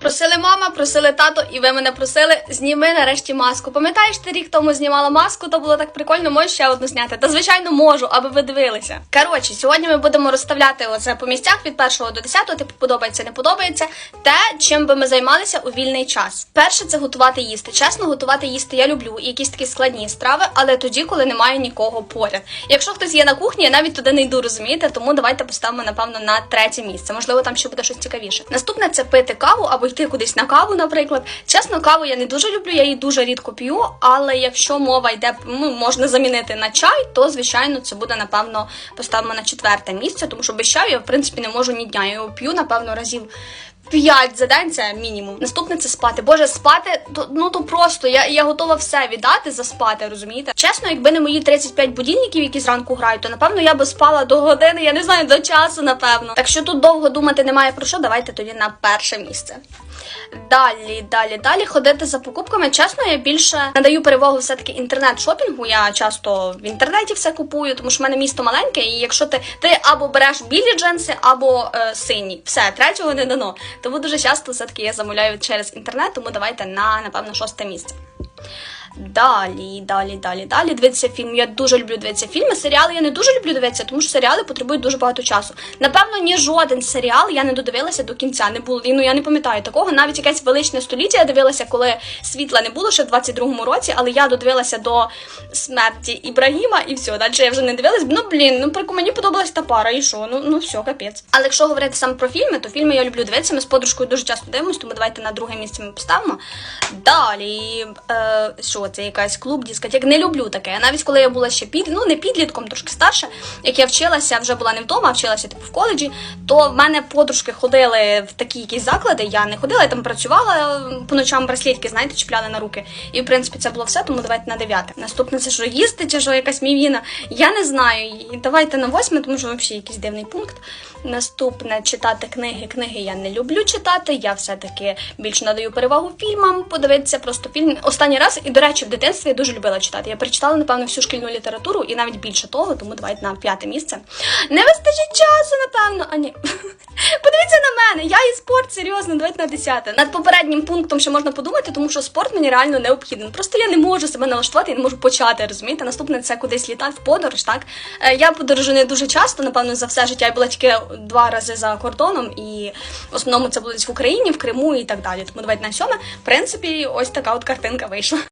Просили мама, просили тато, і ви мене просили, зніми нарешті маску. Пам'ятаєш, ти рік тому знімала маску, то було так прикольно, можеш ще одну зняти. Та звичайно можу, аби ви дивилися. Коротше, сьогодні ми будемо розставляти оце по місцях від першого до десятого. Типу подобається, не подобається. Те, чим би ми займалися у вільний час. Перше це готувати їсти. Чесно, готувати їсти я люблю і якісь такі складні страви, але тоді, коли немає нікого поряд. Якщо хтось є на кухні, я навіть туди не йду, розумієте, тому давайте поставимо напевно на третє місце. Можливо, там ще буде щось цікавіше. Наступне це пити каву або йти кудись на каву, наприклад. Чесно, каву я не дуже люблю, я її дуже рідко п'ю. Але якщо мова йде, ну можна замінити на чай, то звичайно це буде напевно поставимо на четверте місце, тому що без чаю я в принципі не можу ні дня. Я його п'ю напевно разів. П'ять за день це мінімум. Наступне це спати. Боже, спати то ну то просто. Я, я готова все віддати за спати, розумієте? Чесно, якби не мої 35 будильників, які зранку грають, то напевно я би спала до години, я не знаю, до часу, напевно. Так що тут довго думати немає про що. Давайте тоді на перше місце. Далі, далі, далі ходити за покупками. Чесно, я більше надаю перевагу все-таки інтернет-шопінгу. Я часто в інтернеті все купую, тому що в мене місто маленьке, і якщо ти, ти або береш білі джинси, або е, сині, все третього не дано. Тому дуже часто все-таки я замовляю через інтернет, тому давайте на напевно шосте місце. Далі, далі, далі, далі. Дивитися фільм. Я дуже люблю дивитися фільми. Серіали я не дуже люблю дивитися, тому що серіали потребують дуже багато часу. Напевно, ні жоден серіал я не додивилася до кінця. Не було. Ну я не пам'ятаю такого. Навіть якесь величне століття я дивилася, коли світла не було ще в 22-му році, але я додивилася до смерті Ібрагіма і все. Далі я вже не дивилась. Ну блін, ну прикол, мені подобалась та пара, і що? Ну ну все, капець. Але якщо говорити саме про фільми, то фільми я люблю дивитися. Ми з подружкою дуже часто дивимося, тому давайте на друге місце ми поставимо. Далі, е, що це якась клуб, дискотек. Не люблю таке. Навіть коли я була ще під, ну не підлітком, трошки старше, як я вчилася, вже була не вдома, а вчилася типу в коледжі, то в мене подружки ходили в такі якісь заклади. Я не ходила, я там працювала по ночам браслетки, знаєте, чіпляли на руки. І в принципі це було все, тому давайте на дев'яте. Наступне це що їсти, чи що якась мівіна. Я не знаю. І давайте на восьме, тому що взагалі якийсь дивний пункт. Наступне читати книги. Книги я не люблю читати. Я все-таки більше надаю перевагу фільмам. Подивитися просто фільм. Останній раз, і до речі, в дитинстві я дуже любила читати. Я перечитала, напевно, всю шкільну літературу і навіть більше того, тому давайте на п'яте місце. Не вистачить часу, напевно. А ні. Подивіться на мене, я і спорт серйозно, давайте на десяте. Над попереднім пунктом ще можна подумати, тому що спорт мені реально необхідний. Просто я не можу себе налаштувати, я не можу почати, розумієте? Наступне це кудись літати в подорож, так? Е, Я подорожу не дуже часто, напевно, за все життя я була тільки два рази за кордоном, і в основному це було десь в Україні, в Криму і так далі. Тому давайте на сьоме. В принципі, ось така от картинка вийшла.